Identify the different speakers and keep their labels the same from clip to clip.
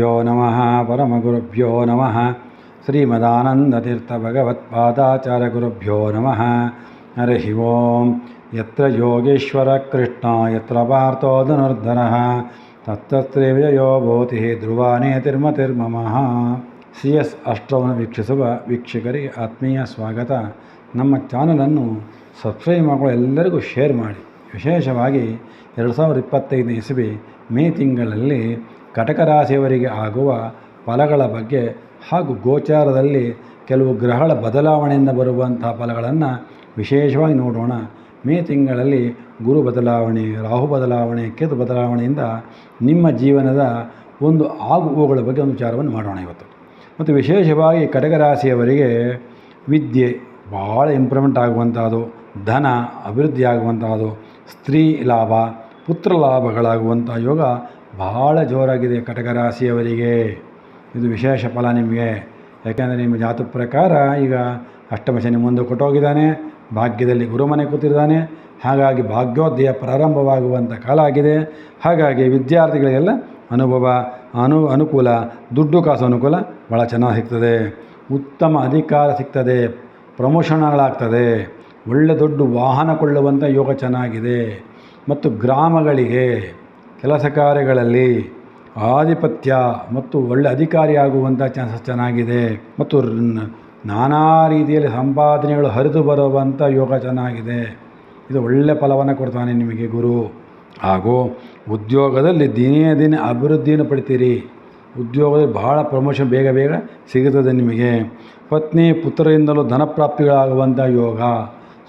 Speaker 1: ಶ್ರೀಗುರುಭ್ಯೋ ನಮಃ ಪರಮಗುರುಭ್ಯೋ ನಮಃ ಶ್ರೀಮದಾನಂದತೀರ್ಥಭಗವತ್ಪಾದಾಚಾರ್ಯಗುರುಭ್ಯೋ ನಮಃ ಹರಿ ಓಂ ಯತ್ರ ಯೋಗೇಶ್ವರ ಕೃಷ್ಣ ಯತ್ರ ಪಾರ್ಥೋ ಧನುರ್ಧರಃ ತತ್ತತ್ರೇ ವಿಜಯೋ ಭೂತಿ ಧ್ರುವಾನೇತಿರ್ಮತಿರ್ಮಮಃ ಸಿ ಎಸ್ ಅಷ್ಟವನ್ನು ವೀಕ್ಷಿಸುವ ವೀಕ್ಷಕರಿಗೆ ಆತ್ಮೀಯ ಸ್ವಾಗತ ನಮ್ಮ ಚಾನಲನ್ನು ಸಬ್ಸ್ಕ್ರೈಬ್ ಮಾಡಿಕೊಳ್ಳೋ, ಎಲ್ಲರಿಗೂ ಶೇರ್ ಮಾಡಿ. ವಿಶೇಷವಾಗಿ ಎರಡು ಸಾವಿರದ ಇಪ್ಪತ್ತೈದನೇ ಇಸವಿ ಮೇ ತಿಂಗಳಲ್ಲಿ ಕಟಕ ರಾಶಿಯವರಿಗೆ ಆಗುವ ಫಲಗಳ ಬಗ್ಗೆ ಹಾಗೂ ಗೋಚಾರದಲ್ಲಿ ಕೆಲವು ಗ್ರಹಗಳ ಬದಲಾವಣೆಯಿಂದ ಬರುವಂಥ ಫಲಗಳನ್ನು ವಿಶೇಷವಾಗಿ ನೋಡೋಣ. ಮೇ ತಿಂಗಳಲ್ಲಿ ಗುರು ಬದಲಾವಣೆ, ರಾಹು ಬದಲಾವಣೆ, ಕೇತು ಬದಲಾವಣೆಯಿಂದ ನಿಮ್ಮ ಜೀವನದ ಒಂದು ಆಗುಹೋಗುಗಳ ಬಗ್ಗೆ ಒಂದು ವಿಚಾರವನ್ನು ಮಾಡೋಣ ಇವತ್ತು. ಮತ್ತು ವಿಶೇಷವಾಗಿ ಕಟಕ ರಾಶಿಯವರಿಗೆ ವಿದ್ಯೆ ಭಾಳ ಇಂಪ್ರೂವ್ಮೆಂಟ್ ಆಗುವಂಥದ್ದು, ಧನ ಅಭಿವೃದ್ಧಿ ಆಗುವಂಥದ್ದು ಸ್ತ್ರೀ ಲಾಭ, ಪುತ್ರ ಲಾಭಗಳಾಗುವಂಥ ಯೋಗ ಭಾಳ ಜೋರಾಗಿದೆ ಕಟಕ ರಾಶಿಯವರಿಗೆ. ಇದು ವಿಶೇಷ ಫಲ ನಿಮಗೆ. ಯಾಕೆಂದರೆ ನಿಮ್ಮ ಜಾತು ಪ್ರಕಾರ ಈಗ ಅಷ್ಟಮ ಶನಿ ಮುಂದೆ ಕೊಟ್ಟೋಗಿದ್ದಾನೆ, ಭಾಗ್ಯದಲ್ಲಿ ಗುರುಮನೆ ಕೂತಿದ್ದಾನೆ. ಹಾಗಾಗಿ ಭಾಗ್ಯೋದಯ ಪ್ರಾರಂಭವಾಗುವಂಥ ಕಾಲ ಆಗಿದೆ. ಹಾಗಾಗಿ ವಿದ್ಯಾರ್ಥಿಗಳಿಗೆಲ್ಲ ಅನುಭವ, ಅನು, ಅನುಕೂಲ, ದುಡ್ಡು ಕಾಸು ಅನುಕೂಲ ಭಾಳ ಚೆನ್ನಾಗಿ ಸಿಗ್ತದೆ. ಉತ್ತಮ ಅಧಿಕಾರ ಸಿಗ್ತದೆ. ಪ್ರಮೋಷನ್ಗಳಾಗ್ತದೆ ಒಳ್ಳೆ ದೊಡ್ಡ ವಾಹನ ಕೊಳ್ಳುವಂಥ ಯೋಗ ಚೆನ್ನಾಗಿದೆ. ಮತ್ತು ಗ್ರಾಮಗಳಿಗೆ ಕೆಲಸ ಕಾರ್ಯಗಳಲ್ಲಿ ಆಧಿಪತ್ಯ ಮತ್ತು ಒಳ್ಳೆ ಅಧಿಕಾರಿಯಾಗುವಂಥ ಚಾನ್ಸಸ್ ಚೆನ್ನಾಗಿದೆ ಮತ್ತು ನಾನಾ ರೀತಿಯಲ್ಲಿ ಸಂಪಾದನೆಗಳು ಹರಿದು ಬರುವಂಥ ಯೋಗ ಚೆನ್ನಾಗಿದೆ. ಇದು ಒಳ್ಳೆಯ ಫಲವನ್ನು ಕೊಡ್ತಾನೆ ನಿಮಗೆ ಗುರು. ಹಾಗೂ ಉದ್ಯೋಗದಲ್ಲಿ ದಿನೇ ದಿನ ಅಭಿವೃದ್ಧಿಯನ್ನು ಪಡಿತೀರಿ. ಉದ್ಯೋಗದಲ್ಲಿ ಬಹಳ ಪ್ರಮೋಷನ್ ಬೇಗ ಬೇಗ ಸಿಗುತ್ತದೆ ನಿಮಗೆ. ಪತ್ನಿ ಪುತ್ರರಿಂದಲೂ ಧನಪ್ರಾಪ್ತಿಗಳಾಗುವಂಥ ಯೋಗ.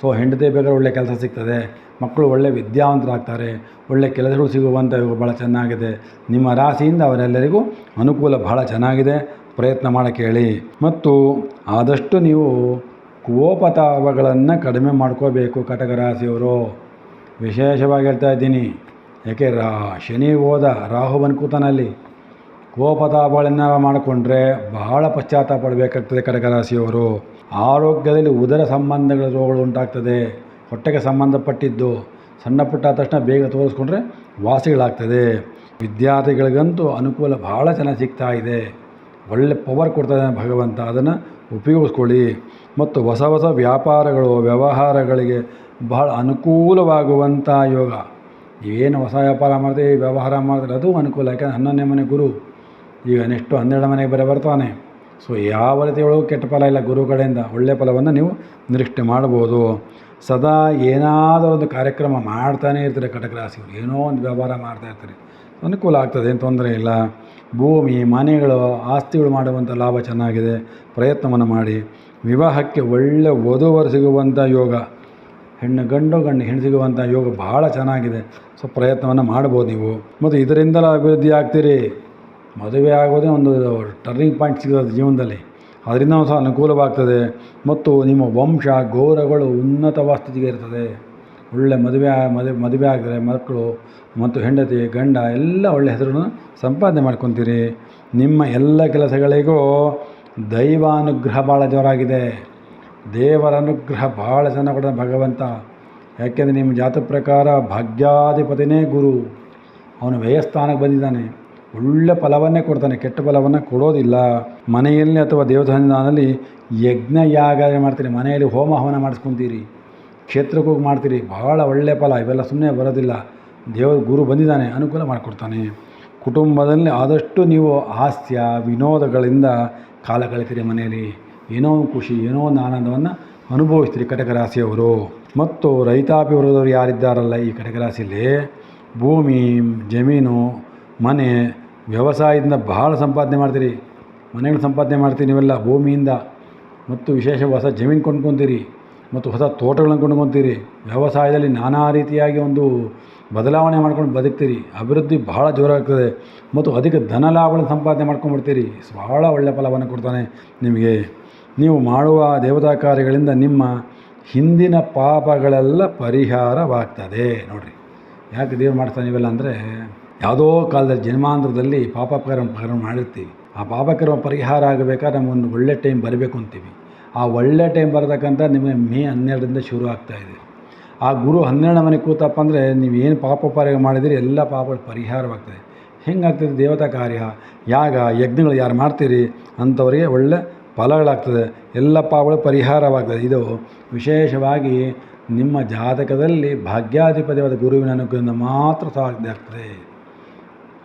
Speaker 1: ಸೊ ಹೆಂಡತಿ ಬೇಕಾದ್ರೆ ಒಳ್ಳೆ ಕೆಲಸ ಸಿಗ್ತದೆ. ಮಕ್ಕಳು ಒಳ್ಳೆ ವಿದ್ಯಾವಂತರಾಗ್ತಾರೆ, ಒಳ್ಳೆ ಕೆಲಸಗಳು ಸಿಗುವಂಥ ಭಾಳ ಚೆನ್ನಾಗಿದೆ. ನಿಮ್ಮ ರಾಶಿಯಿಂದ ಅವರೆಲ್ಲರಿಗೂ ಅನುಕೂಲ ಬಹಳ ಚೆನ್ನಾಗಿದೆ. ಪ್ರಯತ್ನ ಮಾಡೋಕ್ಕೆ ಹೇಳಿ. ಮತ್ತು ಆದಷ್ಟು ನೀವು ಕೋಪತಾಪಗಳನ್ನು ಕಡಿಮೆ ಮಾಡ್ಕೋಬೇಕು ಕಟಕ ರಾಶಿಯವರು. ವಿಶೇಷವಾಗಿ ಹೇಳ್ತಾ ಇದ್ದೀನಿ. ಯಾಕೆ ರಾ, ಶನಿ ಹೋದ ರಾಹು ಕೂತನಲ್ಲಿ ಕೋಪತಾಪಗಳನ್ನ ಮಾಡಿಕೊಂಡ್ರೆ ಬಹಳ ಪಶ್ಚಾತ್ತಾಪ ಪಡಬೇಕಾಗ್ತದೆ ಕಟಕ ರಾಶಿಯವರು. ಆರೋಗ್ಯದಲ್ಲಿ ಉದರ ಸಂಬಂಧಗಳ ರೋಗಗಳು ಉಂಟಾಗ್ತದೆ. ಹೊಟ್ಟೆಗೆ ಸಂಬಂಧಪಟ್ಟಿದ್ದು ಸಣ್ಣ ಪುಟ್ಟ ಆದ ತಕ್ಷಣ ಬೇಗ ತೋರಿಸ್ಕೊಂಡ್ರೆ ವಾಸಿಗಳಾಗ್ತದೆ. ವಿದ್ಯಾರ್ಥಿಗಳಿಗಂತೂ ಅನುಕೂಲ ಭಾಳ ಚೆನ್ನಾಗಿ ಸಿಗ್ತಾ ಇದೆ. ಒಳ್ಳೆ ಪವರ್ ಕೊಡ್ತಾನೆ ಭಗವಂತ, ಅದನ್ನು ಉಪಯೋಗಿಸ್ಕೊಳ್ಳಿ. ಮತ್ತು ಹೊಸ ಹೊಸ ವ್ಯಾಪಾರಗಳು, ವ್ಯವಹಾರಗಳಿಗೆ ಬಹಳ ಅನುಕೂಲವಾಗುವಂಥ ಯೋಗ. ಏನು ಹೊಸ ವ್ಯಾಪಾರ ಮಾಡ್ತೀವಿ ವ್ಯವಹಾರ ಮಾಡಿದ್ರೆ ಅದು ಅನುಕೂಲ, ಯಾಕಂದರೆ ಹನ್ನೊಂದನೇ ಮನೆ ಗುರು. ಈಗ ನೆಕ್ಸ್ಟು ಹನ್ನೆರಡು ಮನೆಗೆ ಬರ ಬರ್ತಾನೆ. ಸೊ ಯಾವ ರೀತಿಯೊಳಗೂ ಕೆಟ್ಟ ಫಲ ಇಲ್ಲ ಗುರು ಕಡೆಯಿಂದ. ಒಳ್ಳೆಯ ಫಲವನ್ನು ನೀವು ನಿರೀಕ್ಷೆ ಮಾಡ್ಬೋದು. ಸದಾ ಏನಾದರೂ ಒಂದು ಕಾರ್ಯಕ್ರಮ ಮಾಡ್ತಾನೇ ಇರ್ತಾರೆ ಕಟಕ ರಾಶಿಯವರು ಏನೋ ಒಂದು ವ್ಯವಹಾರ ಮಾಡ್ತಾ ಇರ್ತಾರೆ. ಅನುಕೂಲ ಆಗ್ತದೆ, ಏನು ತೊಂದರೆ ಇಲ್ಲ. ಭೂಮಿ, ಮನೆಗಳು, ಆಸ್ತಿಗಳು ಮಾಡುವಂಥ ಲಾಭ ಚೆನ್ನಾಗಿದೆ, ಪ್ರಯತ್ನವನ್ನು ಮಾಡಿ. ವಿವಾಹಕ್ಕೆ ಒಳ್ಳೆ ವಧುವರು ಸಿಗುವಂಥ ಯೋಗ, ಹೆಣ್ಣು ಗಂಡು ಗಂಡು ಹೆಣ್ಣು ಸಿಗುವಂಥ ಯೋಗ ಭಾಳ ಚೆನ್ನಾಗಿದೆ. ಸೊ, ಪ್ರಯತ್ನವನ್ನು ಮಾಡ್ಬೋದು ನೀವು. ಮತ್ತು ಇದರಿಂದಲೂ ಅಭಿವೃದ್ಧಿ ಆಗ್ತೀರಿ. ಮದುವೆ ಆಗೋದೇ ಒಂದು ಟರ್ನಿಂಗ್ ಪಾಯಿಂಟ್ ಸಿಗೋದು ಜೀವನದಲ್ಲಿ. ಅದರಿಂದ ಸಹ ಅನುಕೂಲವಾಗ್ತದೆ. ಮತ್ತು ನಿಮ್ಮ ವಂಶ, ಗೌರವಗಳು ಉನ್ನತವಾದ ಸ್ಥಿತಿಗೆ ಇರ್ತದೆ. ಒಳ್ಳೆ ಮದುವೆ ಮದುವೆ ಮದುವೆ ಆಗಿದ್ರೆ ಮಕ್ಕಳು ಮತ್ತು ಹೆಂಡತಿ, ಗಂಡ, ಎಲ್ಲ ಒಳ್ಳೆ ಹೆಸರನ್ನು ಸಂಪಾದನೆ ಮಾಡ್ಕೊತೀರಿ. ನಿಮ್ಮ ಎಲ್ಲ ಕೆಲಸಗಳಿಗೂ ದೈವಾನುಗ್ರಹ ಭಾಳ ಜೋರಾಗಿದೆ. ದೇವರ ಅನುಗ್ರಹ ಭಾಳ ಚೆನ್ನಾಗಿ ಕೊಡ ಭಗವಂತ. ಯಾಕೆಂದರೆ ನಿಮ್ಮ ಜಾತ ಪ್ರಕಾರ ಭಾಗ್ಯಾಧಿಪತಿನೇ ಗುರು. ಅವನು ವ್ಯಯಸ್ಥಾನಕ್ಕೆ ಬಂದಿದ್ದಾನೆ. ಒಳ್ಳೆ ಫಲವನ್ನೇ ಕೊಡ್ತಾನೆ. ಕೆಟ್ಟ ಫಲವನ್ನು ಕೊಡೋದಿಲ್ಲ. ಮನೆಯಲ್ಲಿ ಅಥವಾ ದೇವಸ್ಥಾನದಲ್ಲಿ ಯಜ್ಞ ಯಾಗ ಮಾಡ್ತೀರಿ, ಮನೆಯಲ್ಲಿ ಹೋಮ ಹವನ ಮಾಡಿಸ್ಕೊತೀರಿ, ಕ್ಷೇತ್ರಕ್ಕೆ ಹೋಗಿ ಮಾಡ್ತೀರಿ ಭಾಳ ಒಳ್ಳೆಯ ಫಲ, ಇವೆಲ್ಲ ಸುಮ್ಮನೆ ಬರೋದಿಲ್ಲ. ದೇವರ, ಗುರು ಬಂದಿದ್ದಾನೆ, ಅನುಕೂಲ ಮಾಡಿಕೊಡ್ತಾನೆ. ಕುಟುಂಬದಲ್ಲಿ ಆದಷ್ಟು ನೀವು ಹಾಸ್ಯ, ವಿನೋದಗಳಿಂದ ಕಾಲ ಕಳಿತೀರಿ ಮನೆಯಲ್ಲಿ. ಏನೋ ಒಂದು ಖುಷಿ, ಏನೋ ಒಂದು ಆನಂದವನ್ನು ಅನುಭವಿಸ್ತೀರಿ ಕಟಕ ರಾಶಿಯವರು ಮತ್ತು ರೈತಾಪಿ ವರ್ಗದವರು ಯಾರಿದ್ದಾರಲ್ಲ ಈ ಕಟಕ ರಾಶಿಯಲ್ಲಿ ಭೂಮಿ, ಜಮೀನು, ಮನೆ, ವ್ಯವಸಾಯದಿಂದ ಬಹಳ ಸಂಪಾದನೆ ಮಾಡ್ತೀರಿ. ಮನೆಗಳು ಸಂಪಾದನೆ ಮಾಡ್ತೀರಿ ನೀವೆಲ್ಲ, ಭೂಮಿಯಿಂದ ಮತ್ತು ವಿಶೇಷ ಹೊಸ ಜಮೀನು ಕೊಂಡ್ಕೊತೀರಿ ಮತ್ತು ಹೊಸ ತೋಟಗಳನ್ನು ಕೊಂಡ್ಕೊತೀರಿ. ವ್ಯವಸಾಯದಲ್ಲಿ ನಾನಾ ರೀತಿಯಾಗಿ ಒಂದು ಬದಲಾವಣೆ ಮಾಡ್ಕೊಂಡು ಬದುಕ್ತೀರಿ. ಅಭಿವೃದ್ಧಿ ಭಾಳ ಜೋರಾಗ್ತದೆ ಮತ್ತು ಅಧಿಕ ಧನ ಲಾಭಗಳನ್ನು ಸಂಪಾದನೆ ಮಾಡ್ಕೊಂಡ್ಬಿಡ್ತೀರಿ ಭಾಳ ಒಳ್ಳೆಯ ಫಲವನ್ನು ಕೊಡ್ತಾನೆ ನಿಮಗೆ. ನೀವು ಮಾಡುವ ದೇವತಾ ಕಾರ್ಯಗಳಿಂದ ನಿಮ್ಮ ಹಿಂದಿನ ಪಾಪಗಳೆಲ್ಲ ಪರಿಹಾರವಾಗ್ತದೆ. ನೋಡಿರಿ, ಯಾಕೆ ದೇವ್ರು ಮಾಡ್ತಾನೆ ನೀವೆಲ್ಲ ಅಂದರೆ, ಯಾವುದೋ ಕಾಲದಲ್ಲಿ ಜನ್ಮಾಂತರದಲ್ಲಿ ಪಾಪ ಪರಿಹಾರ ಮಾಡಿರ್ತೀವಿ. ಆ ಪಾಪಕರ್ಮ ಪರಿಹಾರ ಆಗಬೇಕಾದ್ರೆ ನಮಗೊಂದು ಒಳ್ಳೆ ಟೈಮ್ ಬರಬೇಕು ಅಂತೀವಿ. ಆ ಒಳ್ಳೆ ಟೈಮ್ ಬರತಕ್ಕಂಥ ನಿಮಗೆ ಮೇ ಹನ್ನೆರಡರಿಂದ ಶುರು ಆಗ್ತಾ ಇದೆ. ಆ ಗುರು ಹನ್ನೆರಡು ಮನೆ ಕೂತಪ್ಪ ಅಂದರೆ ನೀವು ಏನು ಪಾಪ ಪರಿಹಾರ ಮಾಡಿದಿರಿ, ಎಲ್ಲ ಪಾಪ ಪರಿಹಾರವಾಗ್ತದೆ. ಹೆಂಗಾಗ್ತದೆ ದೇವತಾ ಕಾರ್ಯ? ಯಾಗ, ಯಜ್ಞಗಳು ಯಾರು ಮಾಡ್ತೀರಿ ಅಂಥವರಿಗೆ ಒಳ್ಳೆ ಫಲಗಳಾಗ್ತದೆ. ಎಲ್ಲ ಪಾಪಗಳು ಪರಿಹಾರವಾಗ್ತದೆ. ಇದು ವಿಶೇಷವಾಗಿ ನಿಮ್ಮ ಜಾತಕದಲ್ಲಿ ಭಾಗ್ಯಾಧಿಪತಿಯಾದ ಗುರುವಿನ ಅನುಗ್ರಹದಿಂದ ಮಾತ್ರ ಸಾಧ್ಯ ಆಗ್ತದೆ.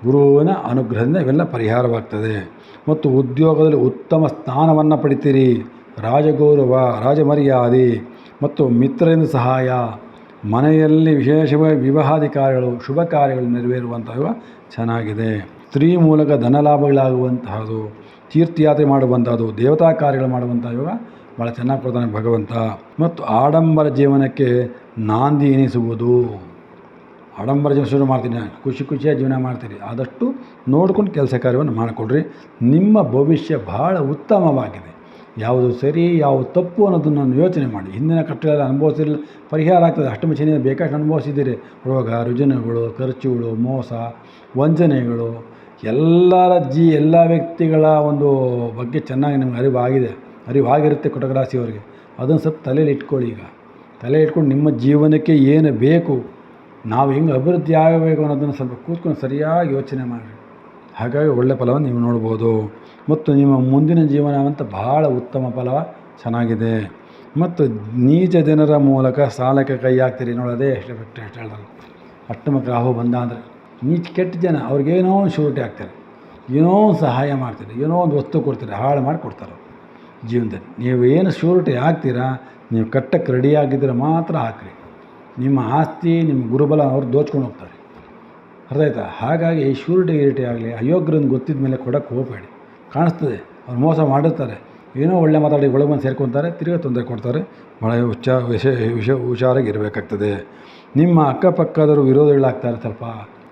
Speaker 1: ಗುರುವಿನ ಅನುಗ್ರಹದಿಂದ ಇವೆಲ್ಲ ಪರಿಹಾರವಾಗ್ತದೆ. ಮತ್ತು ಉದ್ಯೋಗದಲ್ಲಿ ಉತ್ತಮ ಸ್ಥಾನವನ್ನು ಪಡಿತೀರಿ. ರಾಜಗೌರವ, ರಾಜಮರ್ಯಾದೆ ಮತ್ತು ಮಿತ್ರರಿಂದ ಸಹಾಯ. ಮನೆಯಲ್ಲಿ ವಿಶೇಷವಾಗಿ ವಿವಾಹಾದಿ ಕಾರ್ಯಗಳು ಶುಭ ಕಾರ್ಯಗಳು ನೆರವೇರುವಂತಹ ಚೆನ್ನಾಗಿದೆ. ಸ್ತ್ರೀ ಮೂಲಕ ಧನಲಾಭಗಳಾಗುವಂತಹದ್ದು ತೀರ್ಥಯಾತ್ರೆ ಮಾಡುವಂಥದ್ದು ದೇವತಾ ಕಾರ್ಯಗಳು ಮಾಡುವಂಥ ಯೋಗ ಭಾಳ ಚೆನ್ನಾಗಿ ಕೊಡ್ತಾನೆ ಭಗವಂತ. ಮತ್ತು ಆಡಂಬರ ಜೀವನಕ್ಕೆ ನಾಂದಿ ಎನಿಸುವುದು. ಆಡಂಬರ ಜೀವನ ಶುರು ಮಾಡ್ತೀನಿ. ನಾನು ಖುಷಿ ಖುಷಿಯಾಗಿ ಜೀವನ ಮಾಡ್ತೀರಿ ಆದಷ್ಟು ನೋಡ್ಕೊಂಡು ಕೆಲಸ ಕಾರ್ಯವನ್ನು ಮಾಡಿಕೊಡ್ರಿ ನಿಮ್ಮ ಭವಿಷ್ಯ ಭಾಳ ಉತ್ತಮವಾಗಿದೆ. ಯಾವುದು ಸರಿ, ಯಾವುದು ತಪ್ಪು ಅನ್ನೋದನ್ನು ನಾನು ಯೋಚನೆ ಮಾಡಿ. ಹಿಂದಿನ ಕಟ್ಟಡ ಅನುಭವಿಸಿಲ್ಲ ಪರಿಹಾರ ಆಗ್ತದೆ. ಅಷ್ಟಮ ಶನಿ ಬೇಕಷ್ಟು ಅನುಭವಿಸಿದ್ದೀರಿ. ರೋಗ, ರುಜಿನಗಳು, ಖರ್ಚುಗಳು, ಮೋಸ, ವಂಚನೆಗಳು, ಎಲ್ಲರ ಜೀ, ಎಲ್ಲ ವ್ಯಕ್ತಿಗಳ ಒಂದು ಬಗ್ಗೆ ಚೆನ್ನಾಗಿ ನಿಮ್ಗೆ ಅರಿವಾಗಿದೆ. ಅರಿವಾಗಿರುತ್ತೆ ಕೊಟಗರಾಸಿಯವರಿಗೆ ಅದನ್ನು ಸ್ವಲ್ಪ ತಲೆಯಲ್ಲಿ ಇಟ್ಕೊಳ್ಳಿ ಈಗ. ತಲೆ ಇಟ್ಕೊಂಡು ನಿಮ್ಮ ಜೀವನಕ್ಕೆ ಏನು ಬೇಕು? ನಾವು ಹೆಂಗೆ ಅಭಿವೃದ್ಧಿ ಆಗಬೇಕು ಅನ್ನೋದನ್ನು ಸ್ವಲ್ಪ ಕೂತ್ಕೊಂಡು ಸರಿಯಾಗಿ ಯೋಚನೆ ಮಾಡಿರಿ. ಹಾಗಾಗಿ ಒಳ್ಳೆ ಫಲವನ್ನು ನೀವು ನೋಡ್ಬೋದು. ಮತ್ತು ನಿಮ್ಮ ಮುಂದಿನ ಜೀವನವಂತ ಭಾಳ ಉತ್ತಮ ಫಲ ಚೆನ್ನಾಗಿದೆ. ಮತ್ತು ನೀಚ ಜನರ ಮೂಲಕ ಸಾಲಕ್ಕೆ ಕೈ ಹಾಕ್ತೀರಿ ನೋಡೋದೇ ಎಷ್ಟು ಬಿಟ್ಟು ಎಷ್ಟು ಹೇಳ್ತಾರೆ ಅಷ್ಟಮಕ್ಕೆ ರಾಹು ಬಂದ ಅಂದರೆ ನೀಚ ಕೆಟ್ಟ ಜನ ಅವ್ರಿಗೇನೋ ಒಂದು ಶೂರಿಟಿ ಆಗ್ತಾರೆ ಏನೋ ಒಂದು ಸಹಾಯ ಮಾಡ್ತಾರೆ. ಏನೋ ಒಂದು ವಸ್ತು ಕೊಡ್ತಾರೆ. ಹಾಳು ಮಾಡಿ ಕೊಡ್ತಾರೆ ಜೀವನದಲ್ಲಿ. ನೀವು ಏನು ಶೂರಿಟಿ ಹಾಕ್ತೀರಾ, ನೀವು ಕಟ್ಟಕ್ಕೆ ರೆಡಿಯಾಗಿದ್ದರೆ ಮಾತ್ರ ಹಾಕ್ರಿ. ನಿಮ್ಮ ಆಸ್ತಿ, ನಿಮ್ಮ ಗುರುಬಲ ಅವ್ರು ದೋಚ್ಕೊಂಡು ಹೋಗ್ತಾರೆ. ಅರ್ಥ ಆಯ್ತಾ? ಹಾಗಾಗಿ ಶೂರಿಟಿ ಗಿರಿಟಿ ಆಗಲಿ, ಅಯೋಗ್ಯರನ್ನು ಗೊತ್ತಿದ್ದ ಮೇಲೆ ಕೊಡೋಕ್ಕೆ ಹೋಗಬೇಡಿ. ಕಾಣಿಸ್ತದೆ, ಅವ್ರು ಮೋಸ ಮಾಡಿರ್ತಾರೆ. ಏನೋ ಒಳ್ಳೆ ಮಾತಾಡಿ ಒಳಗೆ ಬಂದು ಸೇರ್ಕೊತಾರೆ, ತಿರುಗಾ ತೊಂದರೆ ಕೊಡ್ತಾರೆ. ಭಾಳ ಹುಚ್ಚ ವಿಷ ವಿಷ ಹುಷಾರಾಗಿ ಇರಬೇಕಾಗ್ತದೆ ನಿಮ್ಮ ಅಕ್ಕಪಕ್ಕದವರು ವಿರೋಧಿಗಳಾಗ್ತಾರೆ ಸ್ವಲ್ಪ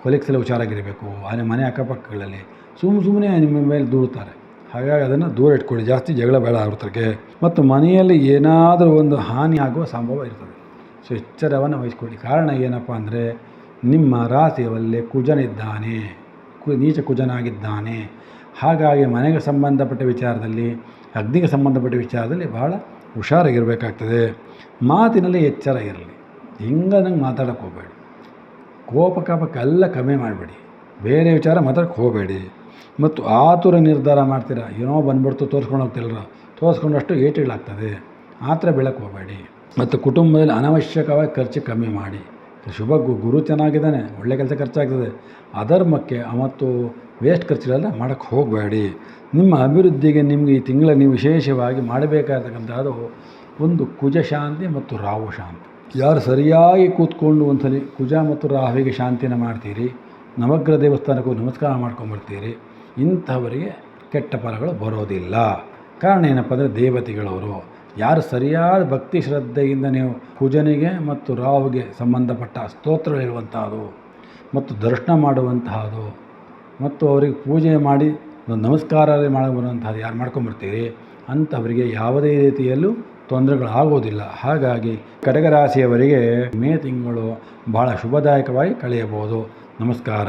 Speaker 1: ಕೊಲೀಗ್ಸೆಲ್ಲ ಹುಷಾರಾಗಿರಬೇಕು. ಆನೆ ಮನೆ ಅಕ್ಕಪಕ್ಕಗಳಲ್ಲಿ ಸುಮ್ಮ ಸುಮ್ಮನೆ ನಿಮ್ಮ ಮೇಲೆ ದೂರುತ್ತಾರೆ ಹಾಗಾಗಿ ಅದನ್ನು ದೂರ ಇಟ್ಕೊಳ್ಳಿ. ಜಾಸ್ತಿ ಜಗಳ ಬೇಡ ಆಗುತ್ತೆ ಮತ್ತು ಮನೆಯಲ್ಲಿ ಏನಾದರೂ ಒಂದು ಹಾನಿ ಆಗುವ ಸಂಭವ ಇರ್ತದೆ. ಸೊ ಎಚ್ಚರವನ್ನು ವಹಿಸ್ಕೊಳ್ಳಿ. ಕಾರಣ ಏನಪ್ಪ ಅಂದರೆ ನಿಮ್ಮ ರಾಶಿಯಲ್ಲಿ ಕುಜನಿದ್ದಾನೆ, ಕು ನೀಚ ಕುಜನಾಗಿದ್ದಾನೆ. ಹಾಗಾಗಿ ಮನೆಗೆ ಸಂಬಂಧಪಟ್ಟ ವಿಚಾರದಲ್ಲಿ, ಅಗ್ನಿಗೆ ಸಂಬಂಧಪಟ್ಟ ವಿಚಾರದಲ್ಲಿ ಭಾಳ ಹುಷಾರಾಗಿರಬೇಕಾಗ್ತದೆ. ಮಾತಿನಲ್ಲಿ ಎಚ್ಚರ ಇರಲಿ. ಹಿಂಗೆ ನಂಗೆ ಮಾತಾಡೋಕ್ಕೆ ಹೋಗಬೇಡಿ. ಕೋಪ ಕಾಪಕ್ಕೆಲ್ಲ ಕಮ್ಮಿ ಮಾಡಬೇಡಿ. ಬೇರೆ ವಿಚಾರ ಮಾತಾಡಕ್ಕೆ ಹೋಗಬೇಡಿ. ಮತ್ತು ಆತುರ ನಿರ್ಧಾರ ಮಾಡ್ತೀರಾ? ಏನೋ ಬಂದ್ಬಿಡ್ತು, ತೋರಿಸ್ಕೊಂಡು ಹೋಗ್ತಿಲ್ಲ ತೋರಿಸ್ಕೊಂಡಷ್ಟು ಏಟುಗಳಾಗ್ತದೆ ಆ ಥರ ಬೆಳಕ್ಕೆ ಹೋಗಬೇಡಿ. ಮತ್ತು ಕುಟುಂಬದಲ್ಲಿ ಅನವಶ್ಯಕವಾಗಿ ಖರ್ಚು ಕಮ್ಮಿ ಮಾಡಿ. ಶುಭ ಗುರು ಚೆನ್ನಾಗಿದ್ದಾನೆ, ಒಳ್ಳೆ ಕೆಲಸ ಖರ್ಚಾಗ್ತದೆ. ಅಧರ್ಮಕ್ಕೆ ಮತ್ತು ವೇಸ್ಟ್ ಖರ್ಚುಗಳೆಲ್ಲ ಮಾಡೋಕ್ಕೆ ಹೋಗಬೇಡಿ. ನಿಮ್ಮ ಅಭಿವೃದ್ಧಿಗೆ ನಿಮಗೆ ಈ ತಿಂಗಳ ನೀವು ವಿಶೇಷವಾಗಿ ಮಾಡಬೇಕಾಗಿರ್ತಕ್ಕಂಥದ್ದು ಒಂದು ಕುಜ ಶಾಂತಿ ಮತ್ತು ರಾಹು ಶಾಂತಿ. ಯಾರು ಸರಿಯಾಗಿ ಕೂತ್ಕೊಂಡು ಒಂದ್ಸಲಿ ಕುಜ ಮತ್ತು ರಾಹುವಿಗೆ ಶಾಂತಿನ ಮಾಡ್ತೀರಿ, ನವಗ್ರಹ ದೇವಸ್ಥಾನಕ್ಕೂ ನಮಸ್ಕಾರ ಮಾಡ್ಕೊಂಬರ್ತೀರಿ ಇಂಥವರಿಗೆ ಕೆಟ್ಟ ಫಲಗಳು ಬರೋದಿಲ್ಲ. ಕಾರಣ ಏನಪ್ಪ ಅಂದರೆ ದೇವತೆಗಳವರು. ಯಾರು ಸರಿಯಾದ ಭಕ್ತಿ ಶ್ರದ್ಧೆಯಿಂದ ನೀವು ಕುಜನಿಗೆ ಮತ್ತು ರಾವ್ಗೆ ಸಂಬಂಧಪಟ್ಟ ಸ್ತೋತ್ರ ಹೇಳುವಂತಹದ್ದು ಮತ್ತು ದರ್ಶನ ಮಾಡುವಂತಹದು, ಮತ್ತು ಅವರಿಗೆ ಪೂಜೆ ಮಾಡಿ ನಮಸ್ಕಾರ ಮಾಡಿ ಬರುವಂಥದ್ದು ಯಾರು ಮಾಡ್ಕೊಂಬರ್ತೀರಿ ಅಂಥವರಿಗೆ ಯಾವುದೇ ರೀತಿಯಲ್ಲೂ ತೊಂದರೆಗಳಾಗೋದಿಲ್ಲ. ಹಾಗಾಗಿ ಕಡಗರಾಶಿಯವರಿಗೆ ಮೇ ತಿಂಗಳು ಭಾಳ ಶುಭದಾಯಕವಾಗಿ ಕಳೆಯಬಹುದು. ನಮಸ್ಕಾರ.